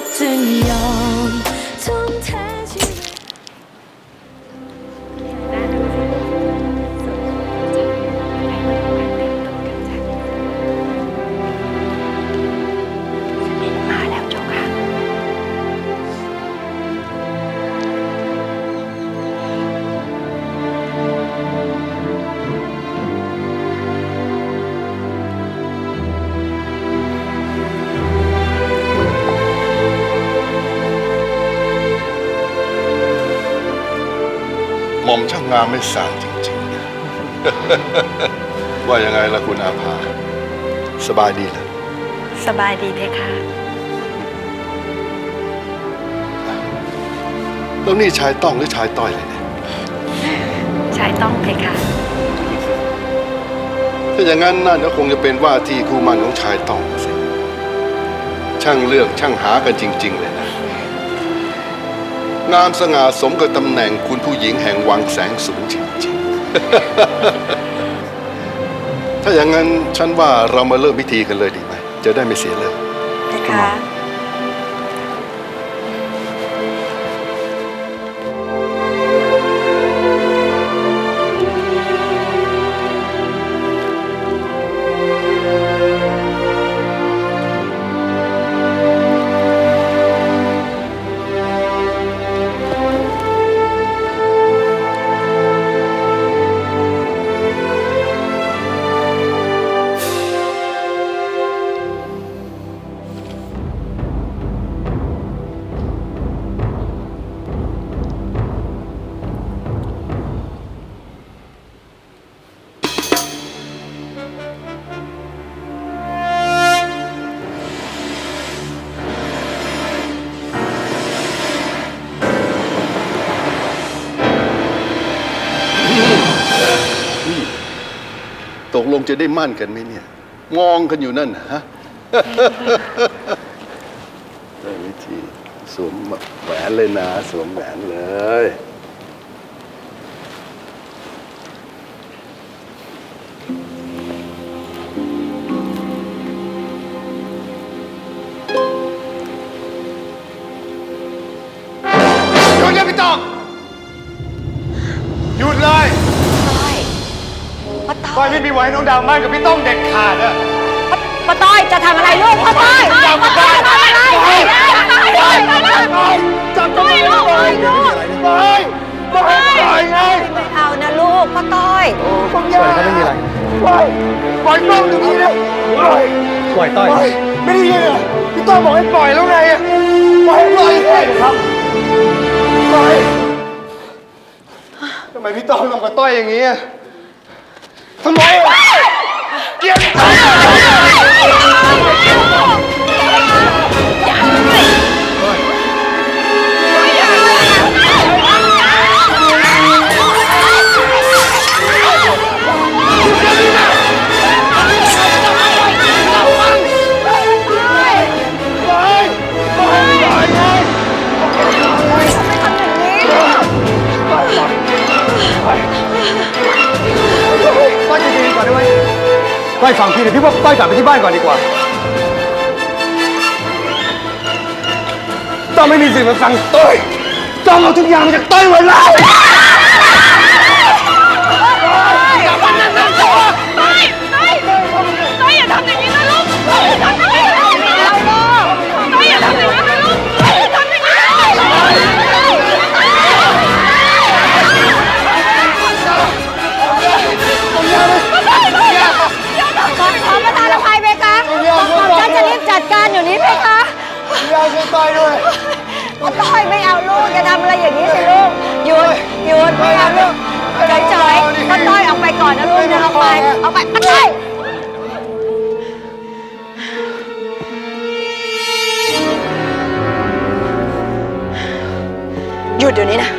กจนยอมทุ่มเท อมช่างงามไม่สางจริงๆนะว่ายังไงล่ะคุณอาภา สบายดีเหรอสบายดีเพคะแล้วนี่ชายต้องหรือชายต้อยเลยเนี่ยชายต้องเพคะถ้าอย่างนั้นน่าจะคงจะเป็นว่าที่คู่หมั่นของชายต้องสิช่างเลือกช่างหากันจริง ๆ เลยนะ งามสง่าสมกับตำแหน่งคุณผู้หญิงแห่งวังแสงสูงจริงๆ ถ้าอย่างนั้นฉันว่าเรามาเริ่มพิธีกันเลยดีไหม จะได้ไม่เสียเลยเพคะ กลงจะได้มั่นกันไหมเนี่ย มองกันอยู่นั่นฮะได้วิธีสวมแหวนเลยนะ สวมแหวนเลยหยุดเลย ป้าต้ก้ออยยไม่มีไว้น้องดาวมั่นกับพี่ต้องเด็ดขาดอะป้าต้อยจะทำอะไรลูกป้าต้อยป้าต้อยทำอะไรไม่ได้ป้าต้อยป้าต้อยจับตัวไม่ลูกไม่ลูกไปไปไปไงไม่เอานะลูกป้าต้อยต้องยาไม่มีอะไรไปปล่อยต้องตรงนี้เลยปล่อยปล่อยต้อยปล่อยไม่ได้ยินเหรอพี่ต้องบอกให้ปล่อยแล้วไงอะปล่อยปล่อยเลยครับปล่อยทำไมพี่ต้องทำกับต้อยอย่างนี้อะ ทำไมอะเกลียด ได้ไหมต้อยฟังพี่นะพี่ว่าต้อยกลับไปที่บ้านก่อนดีกว่า ต้องไม่มีสิ่งมาสั่งต้อยต้องเอาทุกอย่างมาจากต้อยหมดแลย อนนะลูกนะออกไปออกไปป้าต้อยหยุดเดี๋ยวนี้นะ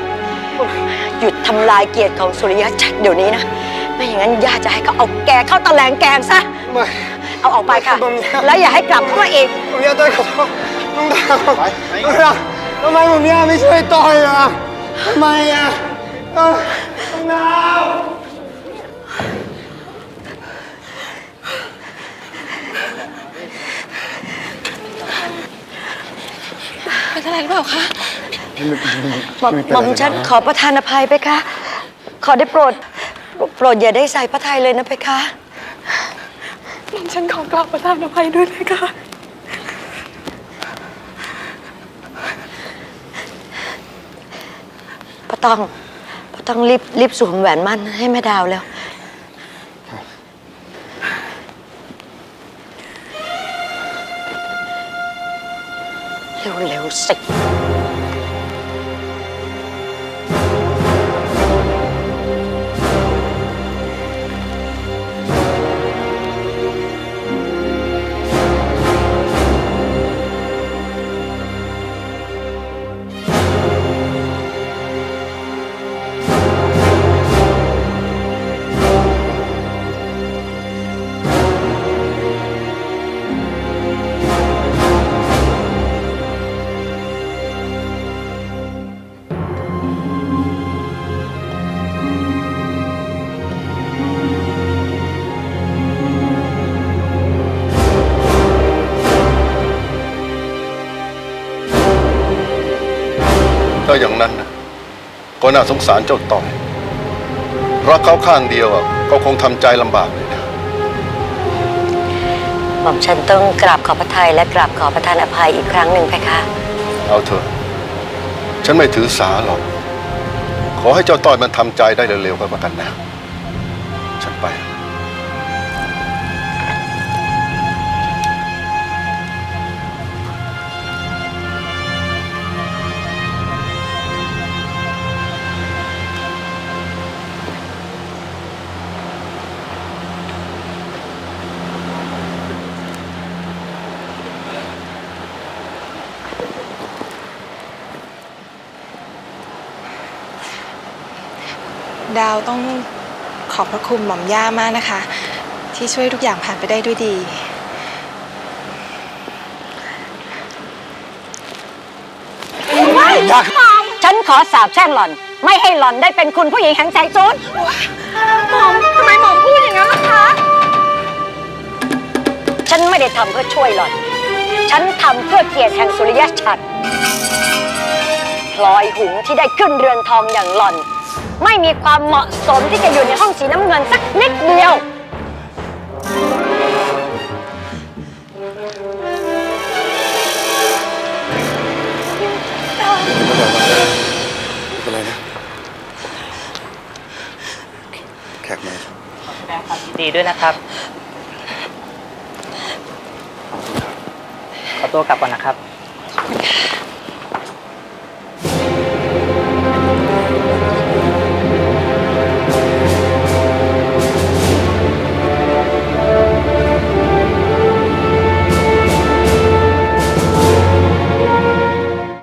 หยุดทำลายเกียรติของสุริยะจักรเดี๋ยวนี้นะ ไม่อย่างนั้นย่าจะให้เขาเอาแกเข้าตะแลงแกงซะ ไม่เอาออกไปค่ะผมอยากแล้วอย่าให้กลับเข้ามาอีก ผมอยากต้อยขอโทษน้องดาวน้องดาวทำไมผมเนี่ยไม่ช่วยต้อยอะทำไมอะเอ้าน้องดาว อะไรหรือเปล่าคะหม่อมหม่อมฉันขอประทานอภัยไปคะขอได้โปรด โปรดอย่าได้ใส่พระทัยเลยนะเพคะหม่อมฉันขอกราบประทานอภัยด้วยนะคะพระต้องพระต้องรีบรีบสวมแหวนมั่นให้แม่ดาวแล้ว เร็ว ๆสิถ้าอย่างนั้นนะก็น่าสงสารเจ้าต่อยรักเขาข้างเดียวอะก็คงทำใจลำบากเลยนะหม่อมฉันต้องกราบขอพระทัยและกราบขอประทานอภัยอีกครั้งหนึ่งเพคะเอาเถอะฉันไม่ถือสาหรอก ขอให้เจ้าต้อยมันทำใจได้เร็วๆก็แล้วกันนะ ฉันไป ดาวต้องขอบพระคุณหม่อมย่ามากนะคะ ที่ช่วยทุกอย่างผ่านไปได้ด้วยดีฉันขอสาบแช่งหล่อน ไม่ให้หล่อนได้เป็นคุณผู้หญิงแห่งแสงสูนหม่อมทำไมหม่อมพูดอย่างนั้นล่ะคะ ฉันไม่ได้ทำเพื่อช่วยหล่อน ฉันทำเพื่อเกียรติแห่งสุริยชัดพลอยหุงที่ได้ขึ้นเรือนทองอย่างหล่อน ไม่มีความเหมาะสมที่จะอยู่ในห้องสีน้ำเงินสักนิดเดียว เป็นไรนะแขกมาดีด้วยนะครับ ขอตัวกลับก่อนนะครับ